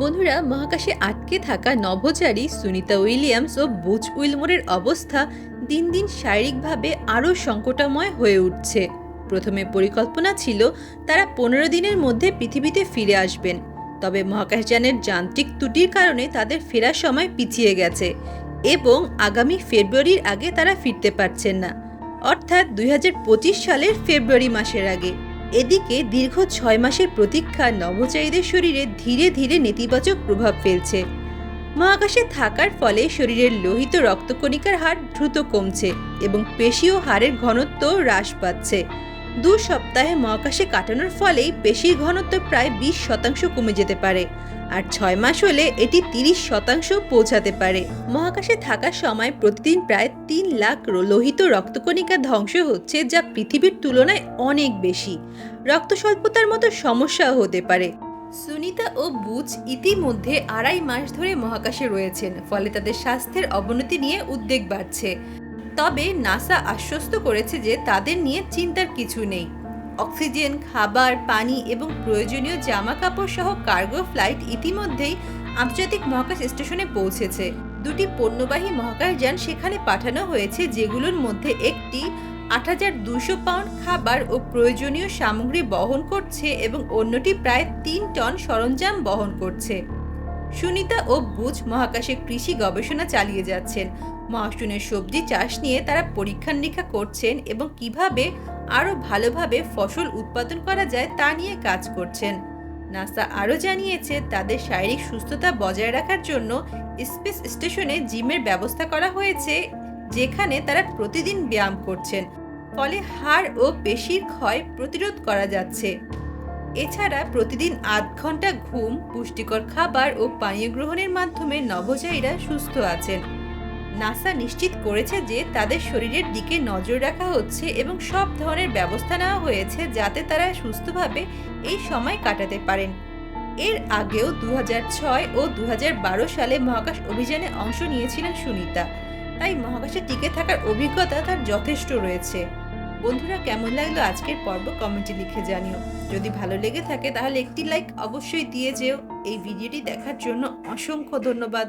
বন্ধুরা, মহাকাশে আটকে থাকা নভোচারী সুনিতা উইলিয়ামস ও বুচ উইলমোরের অবস্থা দিন দিন শারীরিকভাবে আরও সংকটাময় হয়ে উঠছে। প্রথমে পরিকল্পনা ছিল, তারা পনেরো দিনের মধ্যে পৃথিবীতে ফিরে আসবেন। তবে মহাকাশযানের যান্ত্রিক ত্রুটির কারণে তাদের ফেরার সময় পিছিয়ে গেছে এবং আগামী ফেব্রুয়ারির আগে তারা ফিরতে পারছেন না। অর্থাৎ দুই হাজার পঁচিশ সালের ফেব্রুয়ারি মাসের আগে। এদিকে দীর্ঘ ছয় মাসের প্রতীক্ষা নভোচারীদের শরীরে ধীরে ধীরে নেতিবাচক প্রভাব ফেলছে। মহাকাশে থাকার ফলে শরীরের লোহিত রক্তকণিকার হার দ্রুত কমছে এবং পেশীয় ও হাড়ের ঘনত্ব হ্রাস পাচ্ছে। দু সপ্তাহে মহাকাশে কাটানোর ফলেই পেশির ঘনত্ব প্রায় বিশ শতাংশ কমে যেতে পারে। আর ছয় মাস হলে এটি তিরিশ শতাংশ পৌঁছাতে পারে। মহাকাশে থাকার সময় প্রতিদিন প্রায় তিন লাখ লোহিত রক্তকণিকা ধ্বংস হচ্ছে যা পৃথিবীর তুলনায় অনেক বেশি। রক্ত স্বল্পতার মতো সমস্যাও হতে পারে। সুনিতা ও বুচ ইতিমধ্যে আড়াই মাস ধরে মহাকাশে রয়েছেন, ফলে তাদের স্বাস্থ্যের অবনতি নিয়ে উদ্বেগ বাড়ছে। তবে নাসা আশ্বস্ত করেছে যে তাদের নিয়ে চিন্তার কিছু নেই। অক্সিজেন, খাবার, পানি এবং প্রয়োজনীয় জামা কাপড় সহ কার্গো ফ্লাইট ইতিমধ্যেই আন্তর্জাতিক মহাকাশ স্টেশনে পৌঁছেছে। দুটি পণ্যবাহী মহাকাশযান সেখানে পাঠানো হয়েছে, যেগুলোর মধ্যে একটি আট হাজার দুশো পাউন্ড খাবার ও প্রয়োজনীয় সামগ্রী বহন করছে এবং অন্যটি প্রায় তিন টন সরঞ্জাম বহন করছে। সুনিতা ও বুচ মহাকাশে কৃষি গবেষণা চালিয়ে যাচ্ছেন। মহাশূন্যের সবজি চাষ নিয়ে তারা পরীক্ষা নিরীক্ষা করছেন এবং কীভাবে আরও ভালোভাবে ফসল উৎপাদন করা যায় তা নিয়ে কাজ করছেন। নাসা আরও জানিয়েছে, তাদের শারীরিক সুস্থতা বজায় রাখার জন্য স্পেস স্টেশনে জিমের ব্যবস্থা করা হয়েছে, যেখানে তারা প্রতিদিন ব্যায়াম করছেন। ফলে হাড় ও পেশির ক্ষয় প্রতিরোধ করা যাচ্ছে। এছাড়া প্রতিদিন আধ ঘণ্টা ঘুম, পুষ্টিকর খাবার ও পানীয় গ্রহণের মাধ্যমে নভোচারীরা সুস্থ আছেন। নাসা নিশ্চিত করেছে যে তাদের শরীরের দিকে নজর রাখা হচ্ছে এবং সব ধরনের ব্যবস্থা নেওয়া হয়েছে যাতে তারা সুস্থভাবে এই সময় কাটাতে পারেন। এর আগেও দু হাজার ছয় ও দু হাজার বারো সালে মহাকাশ অভিযানে অংশ নিয়েছিলেন সুনিতা। তাই মহাকাশে টিকে থাকার অভিজ্ঞতা তার যথেষ্ট রয়েছে। বন্ধুরা, কেমন লাগল আজকের পর্ব? কমেন্টে লিখে জানিও। যদি ভালো লেগে থাকে, তাহলে একটি লাইক অবশ্যই দিয়ে যেও। এই ভিডিওটি দেখার জন্য অসংখ্য ধন্যবাদ।